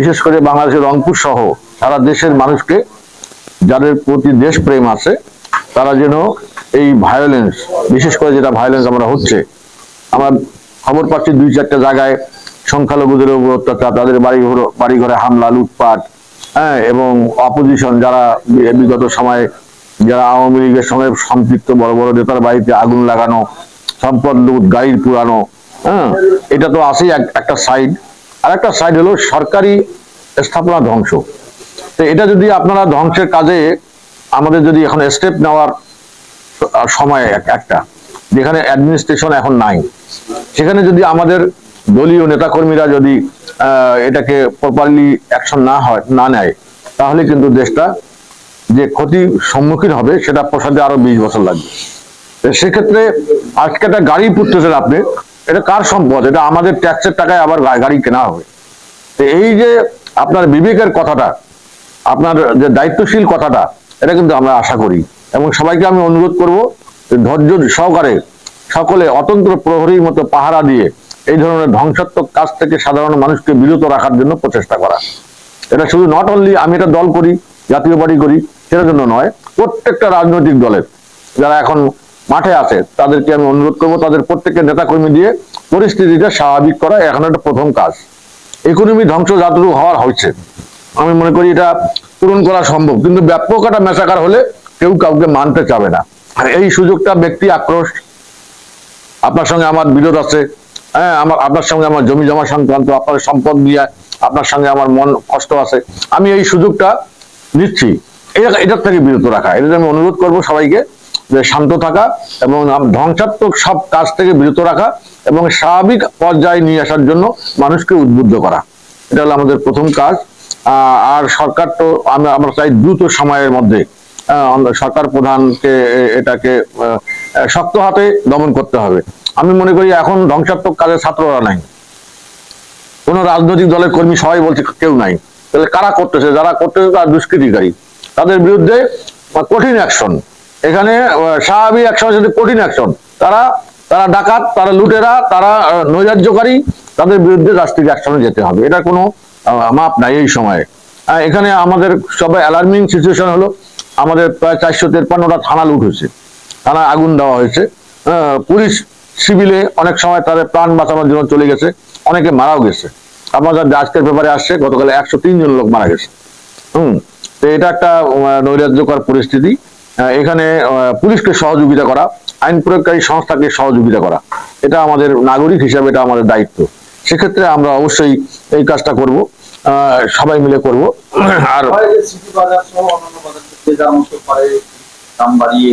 বিশেষ করে বাংলাদেশের রংপুর সহ সারা দেশের মানুষকে যাদের প্রতি দেশপ্রেম আছে, তারা যেন এই ভায়োলেন্স বিশেষ করে যেটা ভায়োলেন্স আমরা হচ্ছে, আমরা খবর পাচ্ছি দুই চারটা জায়গায় সংখ্যালঘুদের উপর অত্যাচার, তাদের বাড়ি ঘর বাড়ি হামলা, লুটপাট হ্যাঁ এবং অপোজিশন যারা বিগত সময়ে, যারা আওয়ামী লীগের সঙ্গে সম্পৃক্ত বড় বড় নেতার বাড়িতে আগুন লাগানো, সম্পদ লুট, গাড়ির পুরানো হ্যাঁ এটা তো আসেই এক- একটা সাইড আর একটা সাইড হলো সরকারি স্থাপনা ধ্বংস। তো এটা যদি আপনারা ধ্বংসের কাজে আমাদের যদি এখন স্টেপ নেওয়ার সময় এক- একটা, যেখানে অ্যাডমিনিস্ট্রেশন এখন নাই, সেখানে যদি আমাদের দলীয় নেতাকর্মীরা যদি এটাকে প্রপারলি অ্যাকশন না হয়, না নেয়, তাহলে কিন্তু দেশটা যে ক্ষতির সম্মুখীন হবে সেটা প্রসাদে আরও বিশ বছর লাগবে। সেক্ষেত্রে আজকে একটা গাড়ি পুড়তেছেন আপনি এটা কার সম্পদ? এটা আমাদের ট্যাক্সের টাকায় আবার গাড়ি কেনা হবে। তো এই যে আপনার বিবেকের কথাটা, আপনার যে দায়িত্বশীল কথাটা, এটা কিন্তু আমরা আশা করি। এবং সবাইকে আমি অনুরোধ করব ধৈর্য সহকারে সকলে অতন্ত্র প্রহরীর মতো পাহারা দিয়ে এই ধরনের ধ্বংসাত্মক কাজ থেকে সাধারণ মানুষকে বিরত রাখার জন্য প্রচেষ্টা করা। এটা শুধু নট অনলি আমি এটা দল করি, জাতীয় পার্টি করি সেটার জন্য নয়, প্রত্যেকটা রাজনৈতিক দলের, যারা এখন মাঠে আছে। তাদেরকে আমি অনুরোধ করব, তাদের প্রত্যেকের নেতাকর্মী দিয়ে পরিস্থিতিটা স্বাভাবিক করা এখন একটা প্রথম কাজ। ইকোনমি ধ্বংস যতটুকু হওয়ার হয়েছে। আমি মনে করি এটা পূরণ করা সম্ভব, কিন্তু ব্যাপক একটা মেসাকার হলে কেউ কাউকে মানতে চাবে না। আর এই সুযোগটা ব্যক্তি আক্রোশ। আপনার সঙ্গে আমার বিরোধ আছে। হ্যাঁ আমার, আপনার সঙ্গে আমার জমি জমা সংক্রান্ত, আপনার সম্পদ নিয়ে আপনার সঙ্গে আমার মন কষ্ট আছে। আমি এই সুযোগটা নিচ্ছি। এটা, এটার থেকে বিরত রাখা। এটা আমি অনুরোধ করব সবাইকে শান্ত থাকা এবং ধ্বংসাত্মক সব কাজ থেকে বিরত রাখা এবং স্বাভাবিক পর্যায়ে নিয়ে আসার জন্য মানুষকে উদ্বুদ্ধ করা। এটা হলো আমাদের প্রথম কাজ। আর সরকার তো আমরা আমরা চাই দ্রুত সময়ের মধ্যে সরকার প্রধানকে এটাকে শক্ত হাতে দমন করতে হবে। আমি মনে করি এখন ধ্বংসাত্মক কাজে ছাত্ররা নাই। কোন রাজনৈতিক দলের কর্মী সবাই বলছে কেউ নাই। তাহলে কারা করতেছে? যারা করতেছে তারা দুষ্কৃতিকারী। তাদের বিরুদ্ধে কঠিন অ্যাকশন এখানে আহ, স্বাভাবিক অ্যাকশনের সাথে কঠিন অ্যাকশন তারা তারা ডাকাত তারা লুটেরা তারা নৈরাজ্যকারী তাদের বিরুদ্ধে রাষ্ট্রিক অ্যাকশনে যেতে হবে। এটা কোনো মাপ নাই এই সময়ে। এখানে আমাদের সবাই অ্যালার্মিং সিচুয়েশন হলো আমাদের প্রায় চারশো তেপ্পান্নটা থানা লুট হয়েছে। থানা আগুন দেওয়া হয়েছে। পুলিশ সিভিলে অনেক সময় তাদের প্রাণ বাঁচানোর জন্য চলে গেছে। অনেকে মারাও গেছে। আমাদের আজকের ব্যাপারে আসছে গতকাল একশো তিন জন লোক মারা গেছে। হুম তো এটা একটা নৈরাজ্যকর পরিস্থিতি। এখানে পুলিশকে সহযোগিতা করা, আইন প্রয়োগকারী সংস্থাকে সহযোগিতা করা। এটা আমাদের নাগরিক হিসাবে এটা আমাদের দায়িত্ব। সেক্ষেত্রে আমরা অবশ্যই এই কাজটা করব সবাই মিলে করব। আর দাম বাড়িয়ে